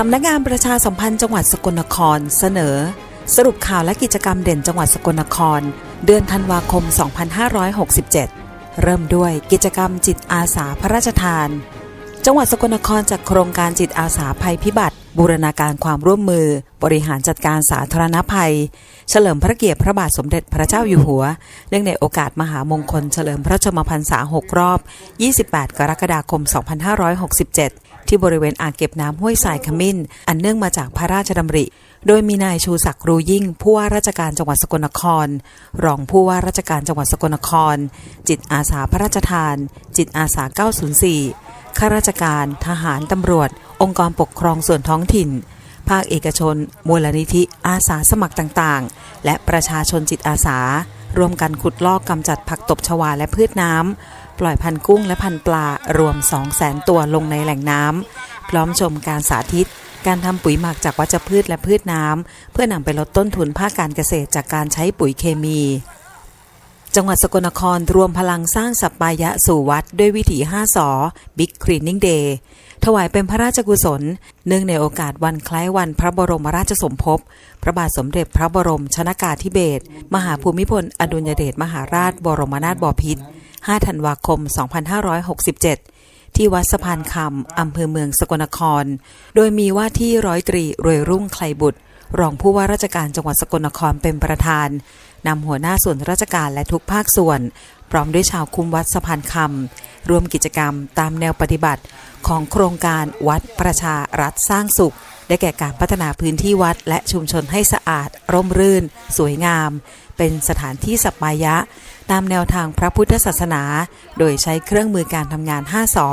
สำนักงานประชาสัมพันธ์จังหวัดสกลนครเสนอ สรุปข่าวและกิจกรรมเด่นจังหวัดสกลนคร เดือนธันวาคม 2567 เริ่มด้วยกิจกรรมจิตอาสาพระราชทาน จังหวัดสกลนครจัดโครงการจิตอาสาภัยพิบัติ บูรณาการความร่วมมือ บริหารจัดการสาธารณภัย เฉลิมพระเกียรติพระบาทสมเด็จพระเจ้าอยู่หัว เนื่องในโอกาสมหามงคลเฉลิมพระชมพรรษา 6 รอบ 28 กรกฎาคม 2567 ที่บริเวณอ่างเก็บน้ำห้วยสายขมิ้น อันเนื่องมาจากพระราชดำริ โดยมีนายชูศักดิ์รูยิ่ง ผู้ว่าราชการจังหวัดสกลนคร รองผู้ว่าราชการจังหวัดสกลนคร จิตอาสาพระราชทาน จิตอาสา 904 ข้าราชการ ทหารตำรวจ องค์กรปกครองส่วนท้องถิ่น ภาคเอกชน มูลนิธิ อาสาสมัครต่างๆ และประชาชนจิตอาสา ร่วมกันขุดลอกกำจัดผักตบชวาและพืชน้ำ ปล่อยพันกุ้งและพันปลารวม 200,000 ตัวลงในแหล่งน้ำ พร้อมชมการสาธิต การทำปุ๋ยหมักจากวัชพืชและพืชน้ำ เพื่อนำไปลดต้นทุนภาคการเกษตรจากการใช้ปุ๋ยเคมี จังหวัดสกลนครรวมพลังสร้างสัปปายะสู่วัดด้วยวิถี5สอ Big Cleaning Day ถวายเป็นพระราชกุศล เนื่องในโอกาสวันคล้ายวันพระบรมราชสมภพ พระบาทสมเด็จพระบรมชนากาธิเบศรมหาภูมิพล อดุลยเดชมหาราช บรมนาถบพิตร5ธันวาคม 2567 ที่วัดสะพานคำอำเภอเมืองสกลนคร โดยมีว่าที่ร้อยตรีรวยรุ่งไคลบุตร รองผู้ว่าราชการจังหวัดสกลนครเป็นประธานนำหัวหน้าส่วนราชการและทุกภาคส่วน พร้อมด้วยชาวคุมวัดสะพานคำร่วมกิจกรรมตามแนวปฏิบัติของโครงการวัดประชารัฐสร้างสุข ได้แก่การพัฒนาพื้นที่วัดและชุมชนให้สะอาด ร่มรื่น สวยงาม เป็นสถานที่สัปปายะ ตามแนวทางพระพุทธศาสนา โดยใช้เครื่องมือการทำงาน 5สอ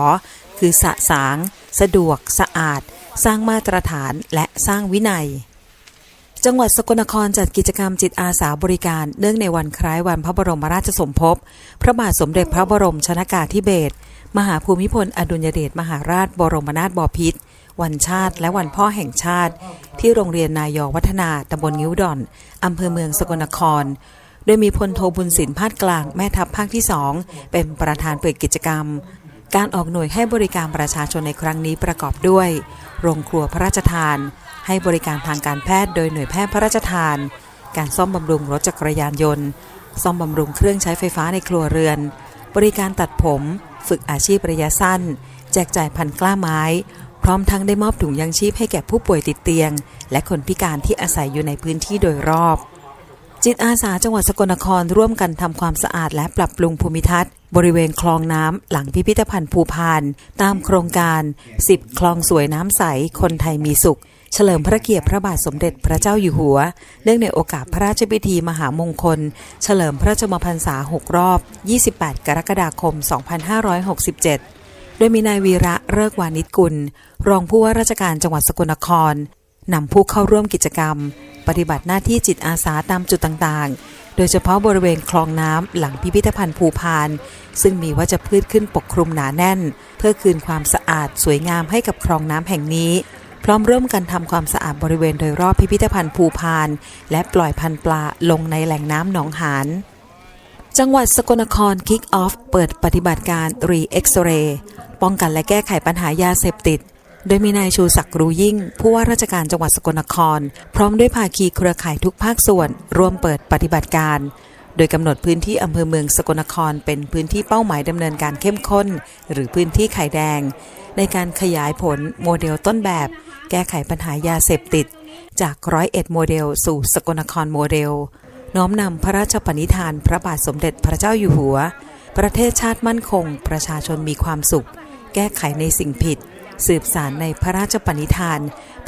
คือสะสาง สะดวก สะอาด สร้างมาตรฐานและสร้างวินัย จังหวัดสกลนครจัดกิจกรรมจิตอาสาบริการ เนื่องในวันคล้ายวันพระบรมราชสมภพ พระบาทสมเด็จพระบรมชนากาธิเบศรมหาภูมิพลอดุลยเดชมหาราชบรมนาถบพิตรวันชาติและวันพ่อแห่งชาติ ที่โรงเรียนนายอวัฒนาตำบลงิ้วดอนอำเภอเมืองสกลนคร โดยมีพลโทบุญสินพาดกลางแม่ทัพภาคที่2เป็นประธานเปิดกิจกรรม การออกหน่วยให้บริการประชาชนในครั้งนี้ประกอบด้วย โรงครัวพระราชทาน ให้บริการทางการแพทย์โดยหน่วยแพทย์พระราชทาน การซ่อมบำรุงรถจักรยานยนต์ ซ่อมบำรุงเครื่องใช้ไฟฟ้าในครัวเรือน บริการตัดผม ฝึกอาชีพระยะสั้น แจกจ่ายพันกล้าไม้ พร้อมทั้งได้มอบถุงยังชีพให้แก่ผู้ป่วยติดเตียง และคนพิการที่อาศัยอยู่ในพื้นที่โดยรอบ จิตอาสาจังหวัดสกลนครร่วมกันทำความสะอาดและปรับปรุงภูมิทัศน์บริเวณคลองน้ำหลังพิพิธภัณฑ์ภูพาน ตามโครงการ 10 คลองสวยน้ำใส คนไทยมีสุข เฉลิมพระเกียรติพระบาทสมเด็จพระเจ้าอยู่หัว เนื่องในโอกาสพระราชพิธีมหามงคล เฉลิมพระชมพรรษา 6 รอบ 28 กรกฎาคม 2567 โดยมีนายวีระเลิกวานิชกุล รองผู้ว่าราชการจังหวัดสกลนครนำผู้เข้าร่วมกิจกรรม ปฏิบัติหน้าที่จิตอาสาตามจุดต่างๆ โดยเฉพาะบริเวณคลองน้ำหลังพิพิธภัณฑ์ภูพาน ซึ่งมีวัชพืชขึ้นปกคลุมหนาแน่น เพื่อคืนความสะอาดสวยงามให้กับคลองน้ำแห่งนี้ พร้อมร่วมกันทำความสะอาดบริเวณโดยรอบพิพิธภัณฑ์ภูพาน และปล่อยพันธุ์ปลาลงในแหล่งน้ำหนองหานจังหวัดสกลนครคิกออฟเปิดปฏิบัติการรีเอ็กซเรย์ป้องกันและแก้ไขปัญหายาเสพติด โดยมีนายชูศักดิ์รู้ยิ่ง ผู้ว่าราชการจังหวัดสกลนคร พร้อมด้วยภาคีเครือข่ายทุกภาคส่วนร่วมเปิดปฏิบัติการ โดยกำหนดพื้นที่อำเภอเมืองสกลนคร เป็นพื้นที่เป้าหมายดำเนินการเข้มข้น หรือพื้นที่ไข่แดง ในการขยายผลโมเดลต้นแบบ แก้ไขปัญหายาเสพติด จากร้อยเอ็ดโมเดล สู่สกลนครโมเดล น้อมนำพระราชปณิธานพระบาทสมเด็จพระเจ้าอยู่หัว ประเทศชาติมั่นคง ประชาชนมีความสุข แก้ไขในสิ่งผิด สืบสารในพระราชปณิธาน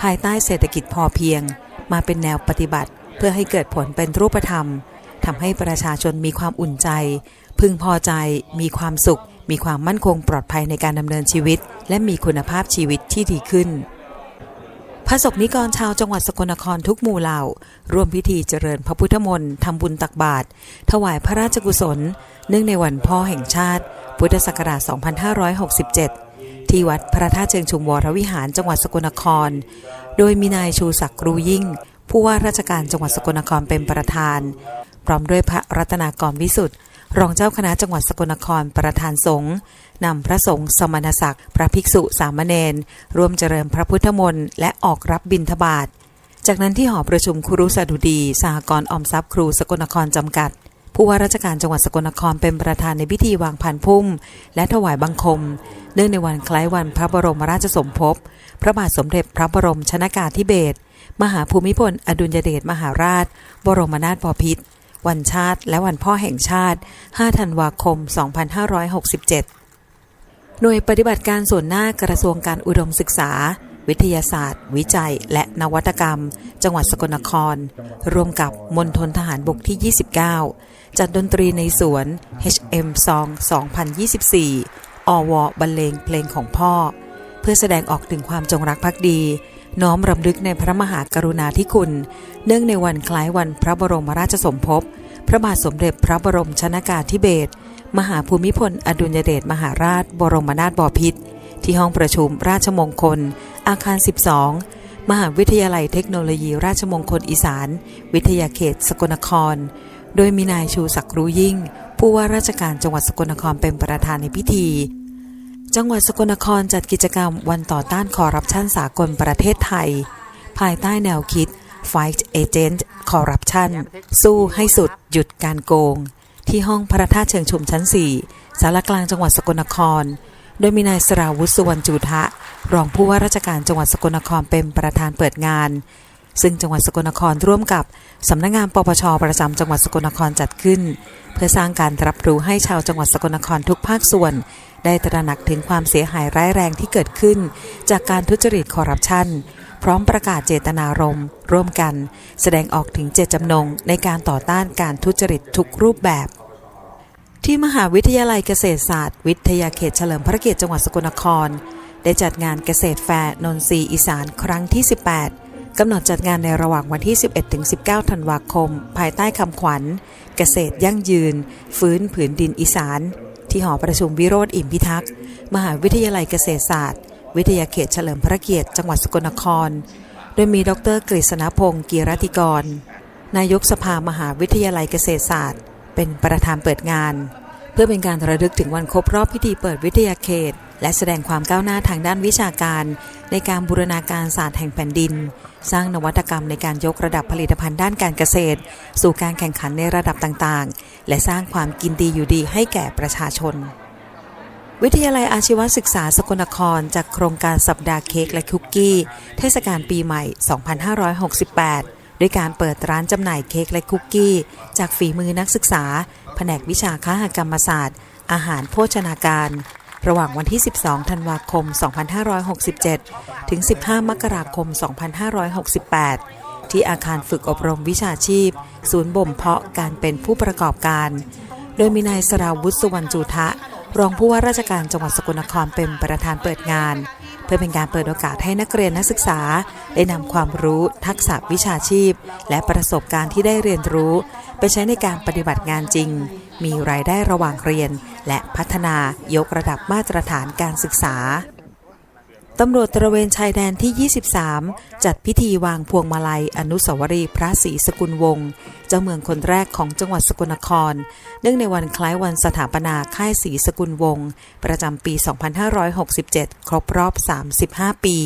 ภายใต้เศรษฐกิจพอเพียง มาเป็นแนวปฏิบัติ เพื่อให้เกิดผลเป็นรูปธรรมทำให้ประชาชนมีความอุ่นใจ พึงพอใจ มีความสุข มีความมั่นคงปลอดภัยในการดำเนินชีวิต และมีคุณภาพชีวิตที่ดีขึ้น พระสงฆ์นิกรชาวจังหวัดสกลนครทุกหมู่เหล่าร่วมพิธีเจริญพระพุทธมนต์ทำบุญตักบาตรถวายพระราชกุศล เนื่องในวันพ่อแห่งชาติ พุทธศักราช 2567 ที่วัดพระธาตุเชิงชุมวรวิหารจังหวัดสกลนคร โดยมีนายชูศักดิ์รูยิ่ง ผู้ว่าราชการจังหวัดสกลนครเป็นประธาน พร้อมด้วยพระรัตนากรวิสุทธิ์ รองเจ้าคณะจังหวัดสกลนครประธานสงฆ์นำพระสงฆ์สมณศักดิ์พระภิกษุสามเณรร่วมเจริญพระพุทธมนต์และออกรับบิณฑบาตจากนั้นที่หอประชุมครูสดุดีสหกรณ์ออมทรัพย์ครูสกลนครจำกัด ผู้ว่าราชการจังหวัดสกลนครเป็นประธานในพิธีวางพันพุ่ม และถวายบังคม เนื่องในวันคล้ายวันพระบรมราชสมภพ พระบาทสมเด็จพระบรมชนากาธิเบศรมหาภูมิพลอดุลยเดชมหาราช บรมนาถบพิตร วันชาติ และวันพ่อแห่งชาติ 5 ธันวาคม 2567 หน่วยปฏิบัติการส่วนหน้ากระทรวงการอุดมศึกษา วิทยาศาสตร์ วิจัย และนวัตกรรม จังหวัดสกลนคร ร่วมกับมณฑลทหารบกที่ 29 จัดดนตรีในสวน HM Song 2024 อวบรรเลงเพลงของพ่อ เพื่อแสดงออกถึงความจงรักภักดี น้อมรำลึกในพระมหากรุณาธิคุณ เนื่องในวันคล้ายวันพระบรมราชสมภพ พระบาทสมเด็จพระบรมชนากาธิเบศร มหาภูมิพล อดุลยเดชมหาราช บรมนาถบพิตร ที่ห้องประชุมราชมงคล อาคาร 12 มหาวิทยาลัยเทคโนโลยีราชมงคลอีสาน วิทยาเขตสกลนคร โดยมีนายชูศักดิ์รู้ยิ่ง ผู้ว่าราชการจังหวัดสกลนครเป็นประธานในพิธี จังหวัดสกลนครจัดกิจกรรมวันต่อต้านคอร์รัปชันสากลประเทศไทย ภายใต้แนวคิด Fight Agent Corruption สู้ให้สุดหยุดการโกง ที่ห้องพระธาตุเชิงชุมชั้น 4 สารกลางจังหวัดสกลนคร โดยมีนายสราวุฒิสุวรรณจูทะ รองผู้ว่าราชการจังหวัดสกลนครเป็นประธานเปิดงาน ซึ่งจังหวัดสกลนครร่วมกับสำนักงงานปปชประจำจังหวัดสกลนครจัดขึ้น เพื่อสร้างการรับรู้ให้ชาวจังหวัดสกลนครทุกภาคส่วน ได้ตระหนักถึงความเสียหายร้ายแรงที่เกิดขึ้น จากการทุจริตคอร์รัปชันพร้อมประกาศเจตนารมณ์ร่วมกัน แสดงออกถึงเจตจำนงในการต่อต้านการทุจริตทุกรูปแบบ ที่มหาวิทยาลัยเกษตรศาสตร์ วิทยาเขตเฉลิมพระเกียรติจังหวัดสกลนคร ได้จัดงานเกษตรแฟร์นนทรีอีสานครั้งที่ 18 กำหนดจัดงานในระหว่างวันที่ 11-19 ธันวาคม ภายใต้คำขวัญ เกษตรยั่งยืน ฟื้นผืนดินอีสาน ที่หอประชุมวิโรธอิ่มพิทักษ์ มหาวิทยาลัยเกษตรศาสตร์ วิทยาเขตเฉลิมพระเกียรติจังหวัดสกลนคร โดยมีดรกฤษณพงศ์กีรติกร นายกสภามหาวิทยาลัยเกษตรศาสตร์ เป็นประธานเปิดงาน เพื่อเป็นการระลึกถึงวันครบรอบพิธีเปิดวิทยาเขต และแสดงความก้าวหน้าทางด้านวิชาการ ในการบูรณาการศาสตร์แห่งแผ่นดิน สร้างนวัตกรรมในการยกระดับผลิตภัณฑ์ด้านการเกษตร สู่การแข่งขันในระดับต่างๆ และสร้างความกินดีอยู่ดีให้แก่ประชาชน วิทยาลัยอาชีวศึกษาสกลนครจากโครงการสัปดาห์เค้กและคุกกี้ เทศกาลปีใหม่ 2568ด้วยการเปิดร้านจำหน่ายเค้กและคุกกี้ จากฝีมือนักศึกษา แผนกวิชาค้ากรรมศาสตร์ อาหารโภชนาการ ระหว่างวันที่ 12 ธันวาคม 2567 ถึง 15 มกราคม 2568 ที่อาคารฝึกอบรมวิชาชีพ ศูนย์บ่มเพาะการเป็นผู้ประกอบการ โดยมีนายสราวุฒิสุวรรณจูทะ รองผู้ว่าราชการจังหวัดสกลนครเป็นประธานเปิดงาน เพื่อเป็นการเปิดโอกาสให้นักเรียนนักศึกษา ได้นำความรู้ ทักษะวิชาชีพ และประสบการณ์ที่ได้เรียนรู้ ไปใช้ในการปฏิบัติงานจริง มีรายได้ระหว่างเรียน และพัฒนายกระดับมาตรฐานการศึกษา ตำรวจตระเวนชายแดนที่ 23 จัดพิธีวางพวงมาลัย อนุสาวรีย์พระศรีสกุลวงศ์เจ้าเมืองคนแรกของจังหวัดสกลนคร เนื่องในวันคล้ายวันสถาปนาค่ายศรีสกุลวงศ์ประจำปี 2567 ครบรอบ 35 ปี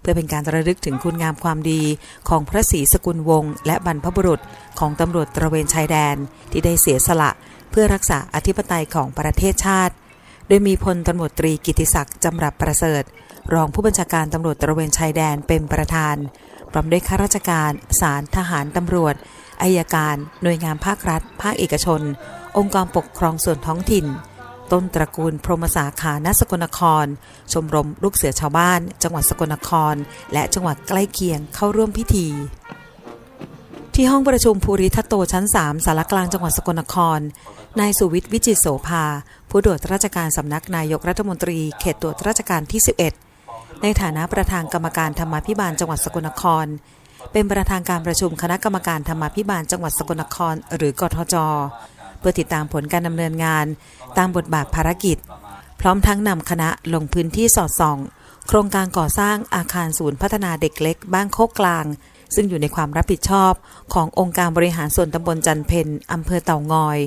เพื่อเป็นการระลึกถึงคุณงามความดีของพระศรีสกุลวงศ์และบรรพบุรุษของตำรวจตระเวนชายแดนที่ได้เสียสละ เพื่อรักษาอธิปไตยของประเทศชาติ โดยมีพลตำรวจตรีกิติศักดิ์จำรัดประเสริฐ รองผู้บัญชาการตำรวจตระเวนชายแดนเป็นประธานพร้อมด้วยข้าราชการศาลทหารตำรวจอายการ หน่วยงานภาครัฐ ภาคเอกชน องค์กรปกครองส่วนท้องถิ่น ต้นตระกูลพรมสาขาณสกลนคร ชมรมลูกเสือชาวบ้าน จังหวัดสกลนคร และจังหวัดใกล้เคียงเข้าร่วมพิธี ที่ห้องประชุมภูริทัตโตชั้น 3 สารกลางจังหวัดสกลนคร นายสุวิทย์วิจิตโสภา ผู้ตรวจราชการสำนักนายกรัฐมนตรี เขตตรวจราชการที่ 11 ในฐานะประธานกรรมการธรรมาภิบาลจังหวัดสกลนคร เป็นประธานการประชุมคณะกรรมการธรรมาภิบาลจังหวัดสกลนคร หรือกทจ เพื่อติดตามผลการดำเนินงาน ตามบทบาทภารกิจ พร้อมทั้งนำคณะลงพื้นที่สอดส่อง โครงการก่อสร้างอาคารศูนย์พัฒนาเด็กเล็ก บ้านโคกกลาง ซึ่งอยู่ในความรับผิดชอบขององค์การบริหารส่วนตำบลจันเพนอำเภอเต่างอย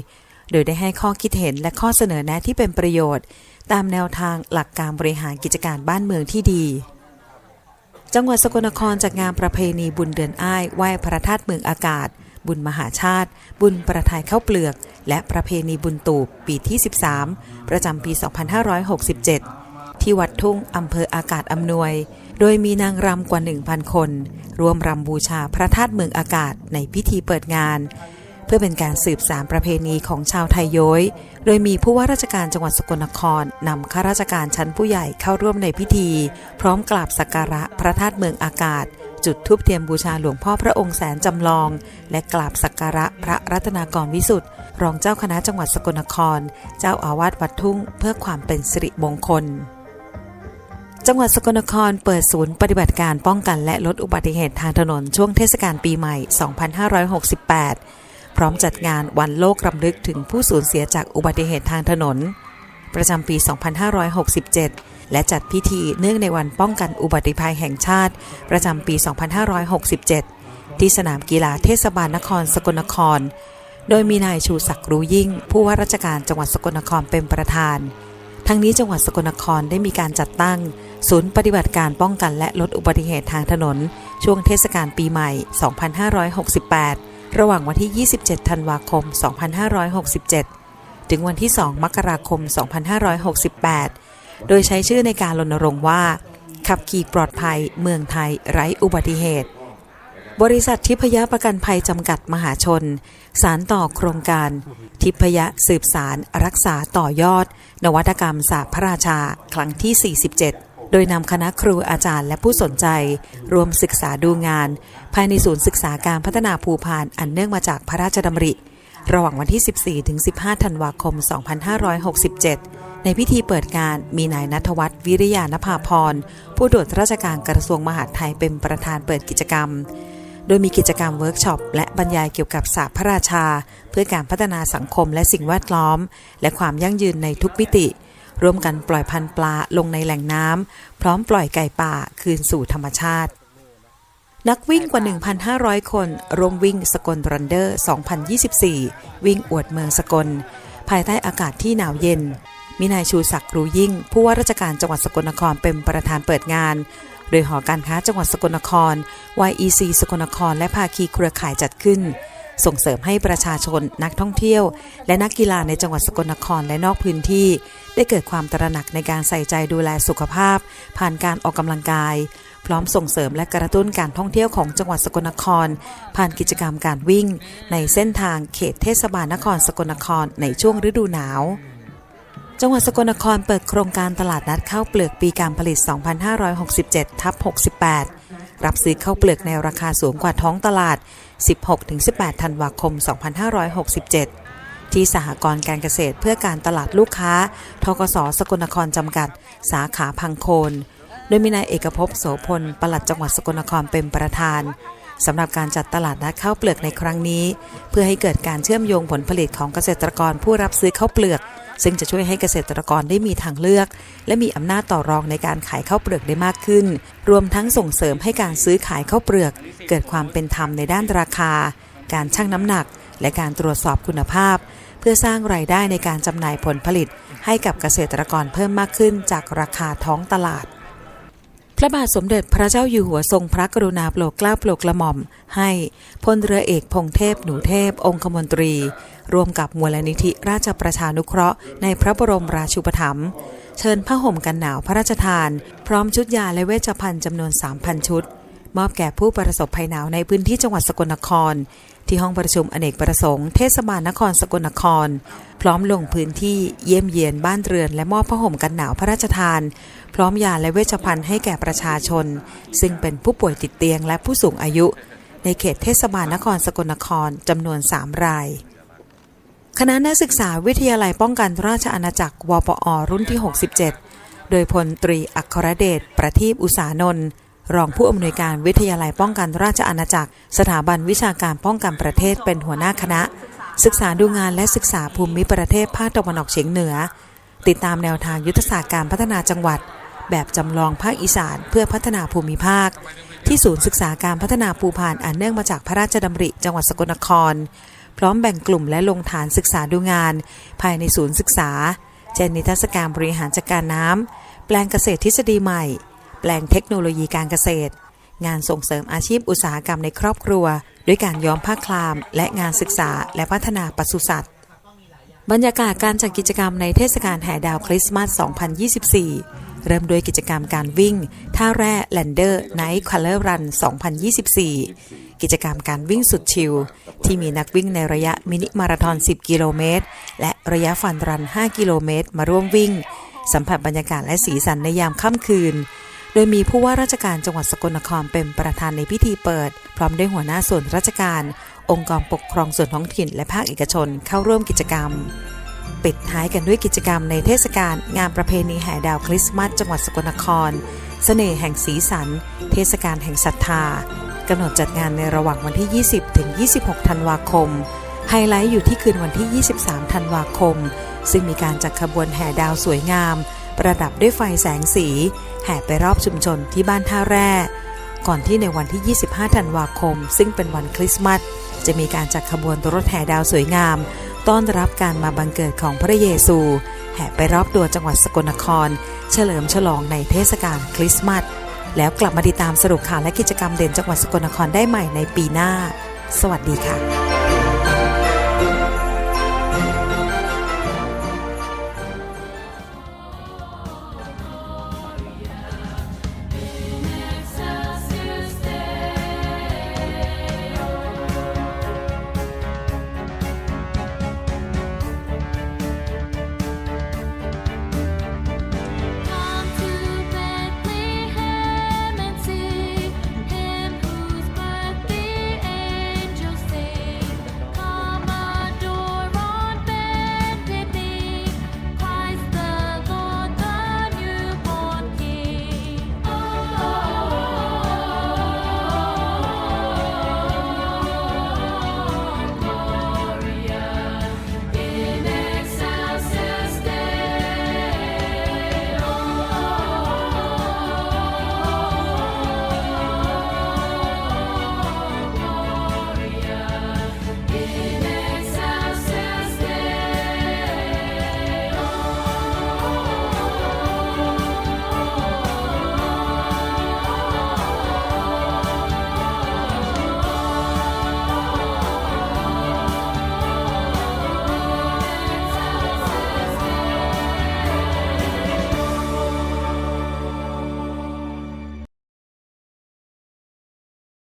โดยได้ให้ข้อคิดเห็นและข้อเสนอแนะที่เป็นประโยชน์ ตามแนวทางหลักการบริหารกิจการบ้านเมืองที่ดี จังหวัดสกลนครจัดงานประเพณีบุญเดือนอ้ายไหว้พระธาตุเมืองอากาศ บุญมหาชาติ บุญประทายข้าวเปลือก และประเพณีบุญตูบปีที่ 13 ประจำปี 2567 ที่วัดทุ่งอำเภออากาศอำนวย โดยมีนางรำกว่า 1,000 คน ร่วมรำบูชาพระธาตุเมืองอากาศในพิธีเปิดงาน เพื่อเป็นการสืบสานประเพณีของชาวไทยย้อย โดยมีผู้ว่าราชการจังหวัดสกลนครนำข้าราชการชั้นผู้ใหญ่เข้าร่วมในพิธี พร้อมกราบสักการะพระธาตุเมืองอากาศ จุดทูปเทียมบูชาหลวงพ่อพระองค์แสนจำลอง และกราบสักการะพระรัตนากรวิสุทธิ์รองเจ้าคณะจังหวัดสกลนคร เจ้าอาวาสวัดทุ่ง เพื่อความเป็นสิริมงคล จังหวัดสกลนครเปิดศูนย์ปฏิบัติการป้องกันและลดอุบัติเหตุทางถนนช่วงเทศกาลปีใหม่ 2568 พร้อมจัดงานวันโลกรำลึกถึงผู้สูญเสียจากอุบัติเหตุทางถนน ประจำปี 2567 และจัดพิธีเนื่องในวันป้องกันอุบัติภัยแห่งชาติ ประจำปี 2567 ที่สนามกีฬาเทศบาลนครสกลนคร โดยมีนายชูศักดิ์รู้ยิ่ง ผู้ว่าราชการจังหวัดสกลนครเป็นประธาน ทั้งนี้จังหวัดสกลนครได้มีการจัดตั้ง ศูนย์ปฏิบัติการป้องกันและลดอุบัติเหตุทางถนน ช่วงเทศกาลปีใหม่ 2568 ระหว่างวันที่ 27 ธันวาคม 2567 ถึงวันที่ 2 มกราคม 2568 โดยใช้ชื่อในการรณรงค์ว่า ขับขี่ปลอดภัย เมืองไทยไร้อุบัติเหตุบริษัททิพยประกันภัยจำกัดมหาชน สารต่อโครงการ ทิพยสืบสารรักษาต่อยอด นวัตกรรมศาสตร์พระราชา ครั้งที่ 47 โดยนำคณะครูอาจารย์และผู้สนใจ รวมศึกษาดูงาน ภายในศูนย์ศึกษาการพัฒนาภูพานอันเนื่องมาจากพระราชดำริ ระหว่างวันที่ 14ถึง15 ธันวาคม 2567 ในพิธีเปิดงานมีนายนัทวัฒน์วิริยานภาพรผู้ตรวจราชการกระทรวงมหาดไทยเป็นประธานเปิดกิจกรรม โดยมีกิจกรรมเวิร์กช็อปและบรรยายเกี่ยวกับศาสตร์พระราชา เพื่อการพัฒนาสังคมและสิ่งแวดล้อม และความยั่งยืนในทุกมิติ ร่วมกันปล่อยพันธุ์ปลาลงในแหล่งน้ำพร้อมปล่อยไก่ป่าคืนสู่ธรรมชาติ นักวิ่งกว่า 1,500 คนร่วมวิ่งสกลรันเดอร์ 2024 วิ่งอวดเมืองสกล ภายใต้อากาศที่หนาวเย็น มีนายชูศักดิ์รู้ยิ่ง ผู้ว่าราชการจังหวัดสกลนครเป็นประธานเปิดงาน โดยหอการค้าจังหวัดสกลนคร YEC สกลนคร และภาคีเครือข่ายจัดขึ้น ส่งเสริมให้ประชาชนนักท่องเที่ยว และนักกีฬาในจังหวัดสกลนครและนอกพื้นที่ ได้เกิดความตระหนักในการใส่ใจดูแลสุขภาพ ผ่านการออกกำลังกาย พร้อมส่งเสริมและกระตุ้นการท่องเที่ยวของจังหวัดสกลนคร ผ่านกิจกรรมการวิ่ง ในเส้นทางเขตเทศบาลนครสกลนครในช่วงฤดูหนาว จังหวัดสกลนครเปิดโครงการตลาดนัดข้าวเปลือกปีการผลิต 2567 ทับ 68 รับซื้อข้าวเปลือกในราคาสูงกว่าท้องตลาด 16-18 ธันวาคม 2567 ที่สหกรณ์การเกษตรเพื่อการตลาดลูกค้า ทกสสกลนครจำกัด สาขาพังโคน โดยมีนายเอกภพโสพล ปลัดจังหวัดสกลนครเป็นประธานสำหรับการจัดตลาดนัดข้าวเปลือกในครั้งนี้ เพื่อให้เกิดการเชื่อมโยงผลผลิตของเกษตรกรผู้รับซื้อข้าวเปลือก ซึ่งจะช่วยให้เกษตรกรได้มีทางเลือก และมีอำนาจต่อรองในการขายข้าวเปลือกได้มากขึ้น รวมทั้งส่งเสริมให้การซื้อขายข้าวเปลือก เกิดความเป็นธรรมในด้านราคา การชั่งน้ำหนัก และการตรวจสอบคุณภาพ เพื่อสร้างรายได้ในการจำหน่ายผลผลิต ให้กับเกษตรกรเพิ่มมากขึ้นจากราคาท้องตลาด พระบาทสมเด็จพระเจ้าอยู่หัวทรงพระกรุณาโปรดเกล้าโปรดกระหม่อม ให้พลเรือเอกพงเทพหนูเทพ องคมนตรี ร่วมกับมูลนิธิราชประชานุเคราะห์ในพระบรมราชูปถัมภ์เชิญผ้าห่มกันหนาวพระราชทาน พร้อมชุดยาและเวชภัณฑ์จำนวน 3,000 ชุด มอบแก่ผู้ประสบภัยหนาวในพื้นที่จังหวัดสกลนคร ที่ห้องประชุมอเนกประสงค์เทศบาลนครสกลนคร พร้อมลงพื้นที่เยี่ยมเยียนบ้านเรือนและมอบผ้าห่มกันหนาวพระราชทาน พร้อมยาและเวชภัณฑ์ให้แก่ประชาชน ซึ่งเป็นผู้ป่วยติดเตียงและผู้สูงอายุ ในเขตเทศบาลนครสกลนครจำนวน 3 รายคณะนักศึกษาวิทยาลัยป้องกันราชอาณาจักรวปอรุ่นที่ 67 โดยพลตรีอัครเดช ประทีปอุสานนท์ รองผู้อำนวยการวิทยาลัยป้องกันราชอาณาจักร สถาบันวิชาการป้องกันประเทศเป็นหัวหน้าคณะ ศึกษาดูงานและศึกษาภูมิประเทศภาคตะวันออกเฉียงเหนือ ติดตามแนวทางยุทธศาสตร์การพัฒนาจังหวัด แบบจำลองภาคอีสานเพื่อพัฒนาภูมิภาค ที่ศูนย์ศึกษาการพัฒนาภูพานอันเนื่องมาจากพระราชดำริ จังหวัดสกลนคร พร้อมแบ่งกลุ่มและลงฐานศึกษาดูงาน ภายในศูนย์ศึกษาเช่นนิทรรศการบริหารจัดการน้ำแปลงเกษตรทฤษฎีใหม่ แปลงเทคโนโลยีการเกษตร งานส่งเสริมอาชีพอุตสาหกรรมในครอบครัว ด้วยการย้อมผ้าคลาม และงานศึกษาและพัฒนาปศุสัตว์ บรรยากาศการจัดกิจกรรมในเทศกาลแห่ดาวคริสต์มาส 2024 เริ่มด้วยกิจกรรมการวิ่ง ท่าแร่แลนเดอร์ไนท์คัลเลอร์รัน 2024กิจกรรมการวิ่งสุดชิล ที่มีนักวิ่งในระยะมินิมาราธอน 10 กิโลเมตร และระยะฟันรัน 5 กิโลเมตร มาร่วมวิ่ง สัมผัสบรรยากาศและสีสันในยามค่ำคืน ดยมีผู้ว่าราชการจังหวัดสกลนครเป็นประธานในพิธีเปิด พร้อมด้วยหัวหน้าส่วนราชการ องค์กรปกครองส่วนท้องถิ่น และภาคเอกชนเข้าร่วมกิจกรรม ปิดท้ายกันด้วยกิจกรรมในเทศกาลงานประเพณีแห่ดาวคริสต์มาสจังหวัดสกลนคร เสน่ห์แห่งสีสัน เทศกาลแห่งศรัทธากำหนดจัดงานในระหว่างวันที่ 20 ถึง 26 ธันวาคม ไฮไลท์อยู่ที่คืนวันที่ 23 ธันวาคม ซึ่งมีการจัดขบวนแห่ดาวสวยงาม ประดับด้วยไฟแสงสี แห่ไปรอบชุมชนที่บ้านท่าแร่ ก่อนที่ในวันที่ 25 ธันวาคม ซึ่งเป็นวันคริสต์มาสจะมีการจัดขบวนรถแห่ดาวสวยงาม ต้อนรับการมาบังเกิดของพระเยซู แห่ไปรอบตัวจังหวัดสกลนคร เฉลิมฉลองในเทศกาลคริสต์มาสแล้วกลับมาติดตามสรุปข่าวและกิจกรรมเด่นจังหวัดสกลนครได้ใหม่ในปีหน้า สวัสดีค่ะ